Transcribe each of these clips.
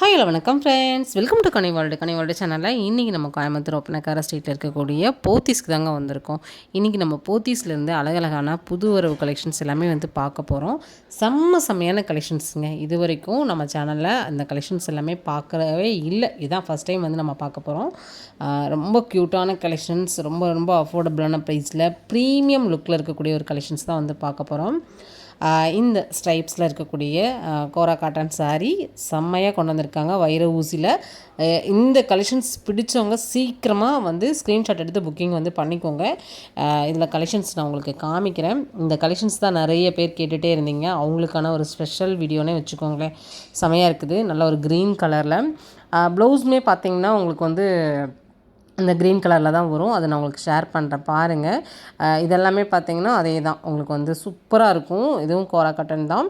Hi hello வணக்கம் friends welcome to Kani world Kani world சேனலில் இன்றைக்கி நம்ம கோயம்புத்தூர் ஒப்பனக்கார ஸ்ட்ரீட்டில் இருக்கக்கூடிய போத்தீஸ்க்கு தாங்க வந்திருக்கோம். இன்றைக்கி நம்ம போத்தீஸ்லேருந்து அழகழகான புது வரவு கலெக்ஷன்ஸ் எல்லாமே வந்து பார்க்க போகிறோம் செம்ம செம்மையான கலெக்ஷன்ஸுங்க இது வரைக்கும் நம்ம சேனலில் அந்த கலெக்ஷன்ஸ் எல்லாமே பார்க்கவே இல்லை. இதுதான் ஃபஸ்ட் டைம் வந்து நம்ம பார்க்க போகிறோம் ரொம்ப க்யூட்டான கலெக்ஷன்ஸ் ரொம்ப ரொம்ப அஃபோர்டபுளான ப்ரைஸில் ப்ரீமியம் லுக்கில் இருக்கக்கூடிய ஒரு கலெக்ஷன்ஸ் தான் வந்து பார்க்க போகிறோம் இந்த ஸ்ட்ரைப்ஸில் இருக்கக்கூடிய கோரா காட்டன் சாரீ செம்மையாக கொண்டு வந்திருக்காங்க. வைர ஊசியில். இந்த கலெக்ஷன்ஸ் பிடிச்சவங்க சீக்கிரமாக வந்து ஸ்க்ரீன்ஷாட் எடுத்து புக்கிங் வந்து பண்ணிக்கோங்க. இதில் கலெக்ஷன்ஸ் நான் உங்களுக்கு காமிக்கிறேன். இந்த கலெக்ஷன்ஸ் தான் நிறைய பேர் கேட்டுகிட்டே இருந்தீங்க. அவங்களுக்கான ஒரு ஸ்பெஷல் வீடியோனே வச்சுக்கோங்களேன். செமையாக இருக்குது. நல்ல ஒரு க்ரீன் கலரில் ப்ளவுஸுமே பார்த்திங்கன்னா உங்களுக்கு வந்து இந்த க்ரீன் கலரில் தான் வரும். அதை நான் உங்களுக்கு ஷேர் பண்ணுறேன் பாருங்கள் இதெல்லாமே பார்த்தீங்கன்னா அதே தான் உங்களுக்கு வந்து சூப்பராக இருக்கும். இதுவும் கோரா கட்டன் தான்.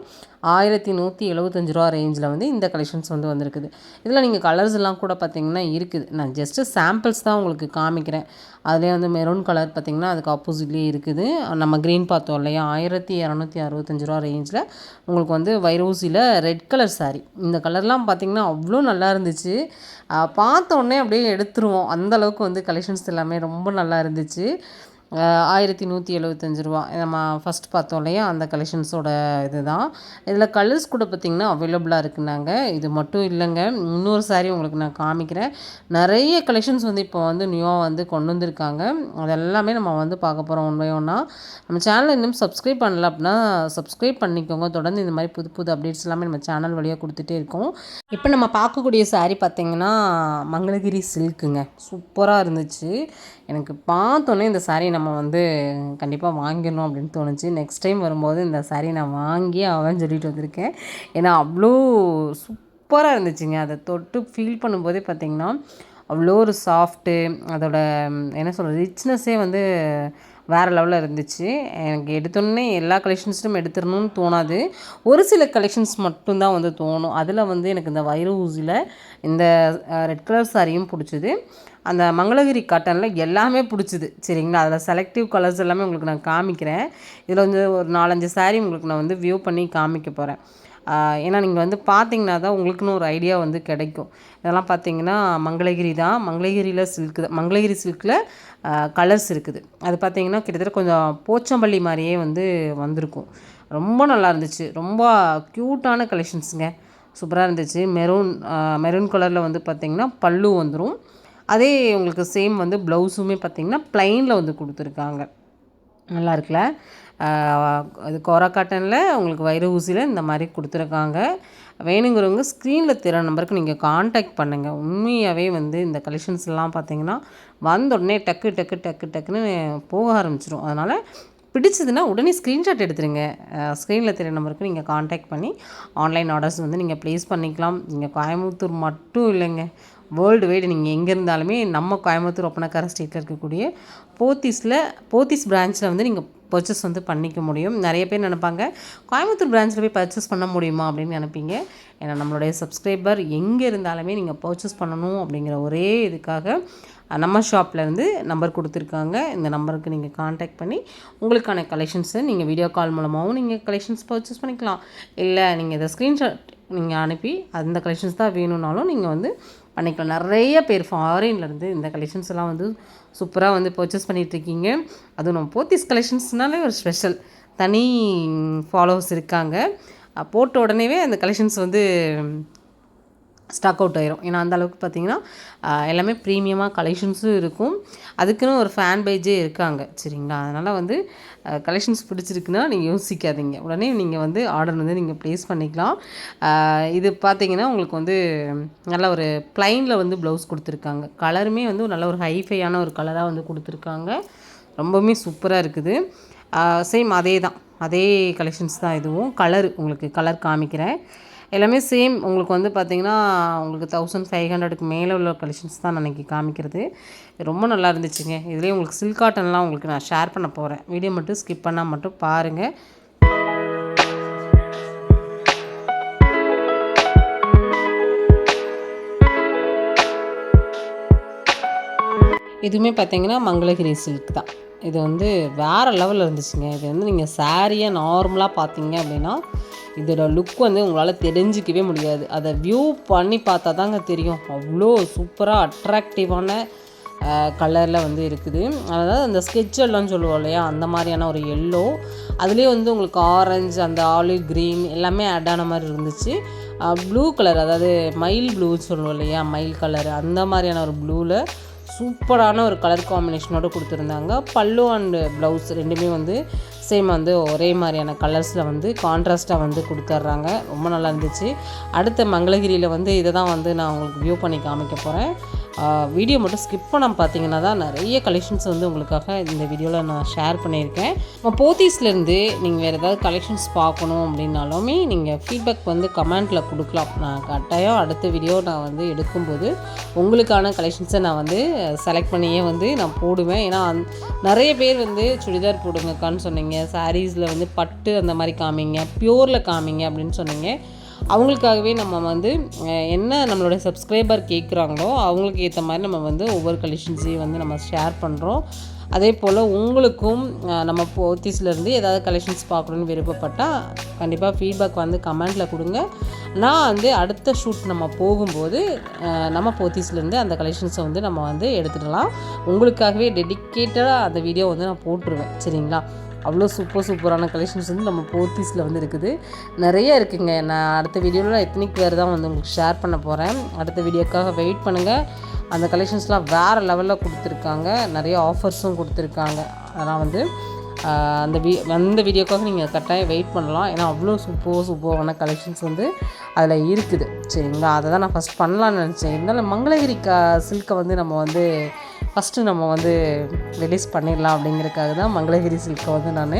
ஆயிரத்தி நூற்றி எழுபத்தஞ்சு ரூபா ரேஞ்சில் வந்து இந்த கலெக்ஷன்ஸ் வந்து வந்திருக்குது. இதில் நீங்கள் கலர்ஸ் எல்லாம் கூட பார்த்திங்கன்னா இருக்குது. நான் ஜஸ்ட்டு சாம்பிள்ஸ் தான் உங்களுக்கு காமிக்கிறேன். அதிலே வந்து மெரூன் கலர் பார்த்திங்கன்னா அதுக்கு ஆப்போசிட்லேயே இருக்குது. நம்ம க்ரீன் பார்த்தோம் இல்லையா? ஆயிரத்தி இரநூத்தி அறுபத்தஞ்சு ரூபா ரேஞ்சில் உங்களுக்கு வந்து வைரோசியில் ரெட் கலர் சாரீ இந்த கலர்லாம் பார்த்திங்கன்னா அவ்வளோ நல்லா இருந்துச்சு. பார்த்தோன்னே அப்படியே எடுத்துருவோம். அந்தளவுக்கு வந்து கலெக்ஷன்ஸ் எல்லாமே ரொம்ப நல்லா இருந்துச்சு. ஆயிரத்தி நூற்றி எழுபத்தஞ்சி ரூபா. நம்ம ஃபஸ்ட் பார்த்தோம் இல்லையா? அந்த கலெக்ஷன்ஸோட இது தான் இதில் கலர்ஸ் கூட பார்த்திங்கன்னா அவைலபிளாக இருக்குனாங்க இது மட்டும் இல்லைங்க. இன்னொரு சாரீ உங்களுக்கு நான் காமிக்கிறேன். நிறைய கலெக்ஷன்ஸ் வந்து இப்போ வந்து நியூவாக வந்து கொண்டு வந்திருக்காங்க. அதெல்லாமே நம்ம வந்து பார்க்க போகிறோம் உண்மை ஒன்றா நம்ம சேனலை இன்னும் சப்ஸ்கிரைப் பண்ணல அப்படின்னா சப்ஸ்கிரைப் பண்ணிக்கோங்க. தொடர்ந்து இந்த மாதிரி புது புது அப்டேட்ஸ் எல்லாமே நம்ம சேனல் வழியாக கொடுத்துட்டே இருக்கோம். இப்போ நம்ம பார்க்கக்கூடிய சாரீ பார்த்திங்கன்னா மங்களகிரி சில்க்குங்க சூப்பராக இருந்துச்சு. எனக்கு பார்த்தோன்னே இந்த சாரீ நம்ம வந்து கண்டிப்பாக வாங்கிடணும் அப்படின்னு தோணுச்சு. நெக்ஸ்ட் டைம் வரும்போது இந்த சாரீ நான் வாங்கி அவன் சொல்லிட்டு வந்திருக்கேன். ஏன்னா அவ்வளோ சூப்பராக இருந்துச்சுங்க. அதை தொட்டு ஃபீல் பண்ணும்போதே பார்த்திங்கன்னா அவ்வளோ ஒரு சாஃப்ட்டு அதோட என்ன சொல்கிறது ரிச்னஸ்ஸே வந்து வேறு லெவலில் இருந்துச்சு. எனக்கு எடுத்தோடனே எல்லா கலெக்ஷன்ஸும் எடுத்துடணும்னு தோணாது. ஒரு சில கலெக்ஷன்ஸ் மட்டும்தான் வந்து தோணும். அதில் வந்து எனக்கு இந்த வைர ஊசியில் இந்த ரெட் கலர் சாரியும் பிடிச்சிது. அந்த மங்களகிரி காட்டனில் எல்லாமே பிடிச்சிது. சரிங்களா? அதில் செலக்டிவ் கலர்ஸ் எல்லாமே உங்களுக்கு நான் காமிக்கிறேன். இதில் வந்து ஒரு நாலஞ்சு சாரீ உங்களுக்கு நான் வந்து வியூ பண்ணி காமிக்க போகிறேன் ஏன்னா நீங்கள் வந்து பார்த்தீங்கன்னா தான் உங்களுக்குன்னு ஒரு ஐடியா வந்து கிடைக்கும். இதெல்லாம் பார்த்தீங்கன்னா மங்களகிரி தான். மங்களகிரியில் சில்க்கு மங்களகிரி சில்கில் கலர்ஸ் இருக்குது. அது பார்த்தீங்கன்னா கிட்டத்தட்ட கொஞ்சம் போச்சம்பள்ளி மாதிரியே வந்து வந்திருக்கும். ரொம்ப நல்லா இருந்துச்சு. ரொம்ப க்யூட்டான கலெக்ஷன்ஸுங்க சூப்பராக இருந்துச்சு. மெரூன் மெரூன் கலரில் வந்து பார்த்திங்கன்னா பல்லு வந்துடும் அதே உங்களுக்கு சேம் வந்து ப்ளவுஸுமே பார்த்திங்கன்னா ப்ளைனில் வந்து கொடுத்துருக்காங்க. நல்லா இருக்குல்ல? அது கோரா காட்டனில் உங்களுக்கு வைர ஊசியில் இந்த மாதிரி கொடுத்துருக்காங்க. வேணுங்கிறவங்க ஸ்க்ரீனில் தெரிய நம்பருக்கு நீங்கள் காண்டாக்ட் பண்ணுங்கள் உண்மையாகவே வந்து இந்த கலெக்ஷன்ஸ்லாம் பார்த்தீங்கன்னா வந்த உடனே டக்கு டக்கு டக்கு டக்குன்னு போக ஆரம்பிச்சிடும் அதனால் பிடிச்சதுன்னா உடனே ஸ்க்ரீன்ஷாட் எடுத்துருங்க. ஸ்க்ரீனில் தெரிய நம்பருக்கு நீங்கள் காண்டாக்ட் பண்ணி ஆன்லைன் ஆர்டர்ஸ் வந்து நீங்கள் ப்ளேஸ் பண்ணிக்கலாம். நீங்கள் கோயம்புத்தூர் மட்டும் இல்லைங்க. வேர்ல்டு வைடு நீங்கள் எங்கே இருந்தாலுமே நம்ம கோயம்புத்தூர் ஒப்பனக்கார ஸ்டேட்டில் இருக்கக்கூடிய போத்தீஸில் போத்தீஸ் பிரான்ச்சில் வந்து நீங்கள் பர்ச்சேஸ் வந்து பண்ணிக்க முடியும். நிறைய பேர் நினப்பாங்க கோயம்புத்தூர் பிரான்ச்சில் போய் பர்ச்சேஸ் பண்ண முடியுமா அப்படின்னு நினைப்பீங்க. ஏன்னா நம்மளுடைய சப்ஸ்கிரைபர் எங்கே இருந்தாலுமே நீங்கள் பர்ச்சேஸ் பண்ணணும் அப்படிங்கிற ஒரே இதுக்காக நம்ம இருந்து நம்பர் கொடுத்துருக்காங்க. இந்த நம்பருக்கு நீங்கள் காண்டாக்ட் பண்ணி உங்களுக்கான கலெக்ஷன்ஸை நீங்கள் வீடியோ கால் மூலமாகவும் நீங்கள் கலெக்ஷன்ஸ் பர்ச்சேஸ் பண்ணிக்கலாம். இல்லை நீங்கள் இதை ஸ்க்ரீன்ஷாட் நீங்கள் அனுப்பி அந்த கலெக்ஷன்ஸ் தான் வேணும்னாலும் நீங்கள் வந்து பண்ணிக்கலாம் நிறைய பேர் ஃபாரின்லேருந்து இந்த கலெக்ஷன்ஸ் எல்லாம் வந்து சூப்பராக வந்து பர்ச்சேஸ் பண்ணிகிட்ருக்கீங்க அதுவும் நம்ம போத்தீஸ் கலெக்ஷன்ஸ்னாலே ஒரு ஸ்பெஷல் தனி ஃபாலோவர்ஸ் இருக்காங்க. போட்ட உடனேவே அந்த கலெக்ஷன்ஸ் வந்து ஸ்டாக் அவுட் ஆயிரும். ஏன்னா அந்த அளவுக்கு பார்த்தீங்கன்னா எல்லாமே ப்ரீமியமாக கலெக்ஷன்ஸும் இருக்கும். அதுக்குன்னு ஒரு ஃபேன் பேஜே இருக்காங்க. சரிங்களா? அதனால் வந்து கலெக்ஷன்ஸ் பிடிச்சிருக்குன்னா நீங்கள் யோசிக்காதீங்க. உடனே நீங்கள் வந்து ஆர்டர் வந்து நீங்கள் ப்ளேஸ் பண்ணிக்கலாம். இது பார்த்தீங்கன்னா உங்களுக்கு வந்து நல்ல ஒரு ப்ளைனில் வந்து ப்ளவுஸ் கொடுத்துருக்காங்க. கலருமே வந்து நல்ல ஒரு ஹைஃபையான ஒரு கலராக வந்து கொடுத்துருக்காங்க. ரொம்பவுமே சூப்பராக இருக்குது. சேம் அதே தான் அதே கலெக்ஷன்ஸ் தான் இதுவும். கலர் உங்களுக்கு கலர் காமிக்கிறேன். எல்லாமே சேம் உங்களுக்கு வந்து பார்த்திங்கன்னா உங்களுக்கு தௌசண்ட் ஃபைவ் ஹண்ட்ரடுக்கு மேலே உள்ள கலெக்ஷன்ஸ் தான் அன்றைக்கி காமிக்கிறது. ரொம்ப நல்லா இருந்துச்சுங்க. இதுலேயே உங்களுக்கு சில்க் காட்டன்லாம் உங்களுக்கு நான் ஷேர் பண்ண போகிறேன் வீடியோ மட்டும் ஸ்கிப் பண்ணால் மட்டும் பாருங்கள் இதுவுமே பார்த்திங்கன்னா மங்களகிரி சில்க் தான். இது வந்து வேறு லெவலில் இருந்துச்சுங்க. இது வந்து நீங்கள் சாரியை நார்மலாக பார்த்தீங்க அப்படின்னா இதோட லுக் வந்து உங்களால் தெரிஞ்சிக்கவே முடியாது. அதை வியூ பண்ணி பார்த்தா தாங்க தெரியும். அவ்வளோ சூப்பராக அட்ராக்டிவான கலரில் வந்து இருக்குது. அதாவது அந்த ஸ்கெட்ச் எல்லாம் சொல்லுவோம் இல்லையா? அந்த மாதிரியான ஒரு எல்லோ அதுலேயே வந்து உங்களுக்கு ஆரஞ்சு அந்த ஆலிவ் க்ரீன் எல்லாமே ஆட் ஆன மாதிரி இருந்துச்சு. ப்ளூ கலர் அதாவது மயில் ப்ளூன்னு சொல்லுவோம் இல்லையா? மயில் கலர் அந்த மாதிரியான ஒரு ப்ளூவில் சூப்பரான ஒரு கலர் காம்பினேஷனோடு கொடுத்துருந்தாங்க. பல்லு அண்டு ப்ளவுஸ் ரெண்டுமே வந்து சேம் வந்து ஒரே மாதிரியான கலர்ஸில் வந்து கான்ட்ராஸ்ட்டாக வந்து கொடுத்துட்றாங்க ரொம்ப நல்லா இருந்துச்சு. அடுத்த மங்களகிரியில் வந்து இதை தான் வந்து நான் உங்களுக்கு வியூ பண்ணி காமிக்க போகிறேன் வீடியோ மட்டும் ஸ்கிப் பண்ண பார்த்தீங்கன்னா தான் நிறைய கலெக்ஷன்ஸ் வந்து உங்களுக்காக இந்த வீடியோவில் நான் ஷேர் பண்ணியிருக்கேன். நம்ம போத்தீஸ்லேருந்து நீங்கள் வேறு ஏதாவது கலெக்ஷன்ஸ் பார்க்கணும் அப்படின்னாலுமே நீங்கள் ஃபீட்பேக் வந்து கமெண்ட்டில் கொடுக்கலாம். நான் கட்டாயம் அடுத்த வீடியோ நான் வந்து எடுக்கும்போது உங்களுக்கான கலெக்ஷன்ஸை நான் வந்து செலக்ட் பண்ணியே வந்து நான் போடுவேன். ஏன்னா நிறைய பேர் வந்து சுடிதார் போடுங்கக்கான்னு சொன்னீங்க சாரீஸில் வந்து பட்டு அந்த மாதிரி காமிங்க ப்யூரில் காமிங்க அப்படின்னு சொன்னீங்க. அவங்களுக்காகவே நம்ம வந்து என்ன நம்மளுடைய சப்ஸ்கிரைபர் கேட்குறாங்களோ அவங்களுக்கு ஏற்ற மாதிரி நம்ம வந்து ஒவ்வொரு கலெக்ஷன்ஸையும் வந்து நம்ம ஷேர் பண்ணுறோம் அதே போல் உங்களுக்கும் நம்ம போத்தீஸ்லேருந்து ஏதாவது கலெக்ஷன்ஸ் பார்க்கணுன்னு விருப்பப்பட்டால் கண்டிப்பாக ஃபீட்பேக் வந்து கமெண்ட்டில் கொடுங்க. நான் வந்து அடுத்த ஷூட் நம்ம போகும்போது நம்ம போத்தீஸ்லேருந்து அந்த கலெக்ஷன்ஸை வந்து நம்ம வந்து எடுத்துடலாம். உங்களுக்காகவே டெடிக்கேட்டடாக அந்த வீடியோ வந்து நான் போட்டுருவேன். சரிங்களா? அவ்வளோ சூப்பர் சூப்பரான கலெக்ஷன்ஸ் வந்து நம்ம போத்தீஸில் வந்து இருக்குது நிறைய இருக்குங்க. நான் அடுத்த வீடியோவில் எத்தனிக் வேறு தான் வந்து உங்களுக்கு ஷேர் பண்ண போகிறேன் அடுத்த வீடியோக்காக வெயிட் பண்ணுங்கள் அந்த கலெக்ஷன்ஸ்லாம் வேறு லெவலில் கொடுத்துருக்காங்க. நிறைய ஆஃபர்ஸும் கொடுத்துருக்காங்க. அதெல்லாம் வந்து அந்த வீ அந்த வீடியோக்காக நீங்கள் கட்டாயம் வெயிட் பண்ணலாம். ஏன்னா அவ்வளோ சூப்பர் சூப்பரான கலெக்ஷன்ஸ் வந்து அதில் இருக்குது. சரிங்களா அதை தான் நான் ஃபஸ்ட் பண்ணலான்னு நினச்சேன். இருந்தாலும் மங்களகிரி க சில்கை வந்து நம்ம வந்து ஃபஸ்ட்டு நம்ம வந்து ரிலீஸ் பண்ணிடலாம் அப்படிங்கிறதுக்காக தான் மங்களகிரி சில்கை வந்து நான்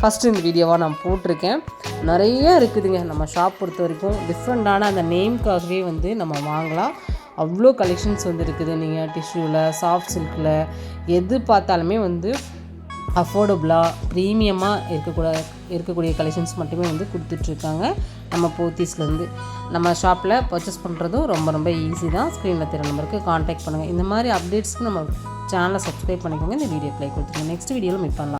ஃபஸ்ட்டு இந்த வீடியோவாக நான் போட்டிருக்கேன். நிறைய இருக்குதுங்க. நம்ம ஷாப் பொறுத்த வரைக்கும் டிஃப்ரெண்ட்டான அந்த நேம்க்காகவே வந்து நம்ம வாங்கலாம். அவ்வளோ கலெக்ஷன்ஸ் வந்து இருக்குது. நீங்கள் டிஷ்யூவில் சாஃப்ட் சில்கில் எது பார்த்தாலுமே வந்து அஃபோர்டபுளாக ப்ரீமியமாக இருக்கக்கூட இருக்கக்கூடிய கலெக்ஷன்ஸ் மட்டுமே வந்து கொடுத்துட்ருக்காங்க. நம்ம போத்தீஸ்லேருந்து நம்ம ஷாப்பில் பர்ச்சேஸ் பண்ணுறதும் ரொம்ப ரொம்ப ஈஸி தான். ஸ்க்ரீனில் தெரிய நம்பருக்கு காண்டாக்ட் பண்ணுங்கள் இந்த மாதிரி அப்டேட்ஸ்க்கு நம்ம சேனலை சப்ஸ்கிரைப் பண்ணிக்கோங்க. இந்த வீடியோ ப்ளே கொடுத்துருங்க. நெக்ஸ்ட் வீடியோவில் மீட் பண்ணலாம்.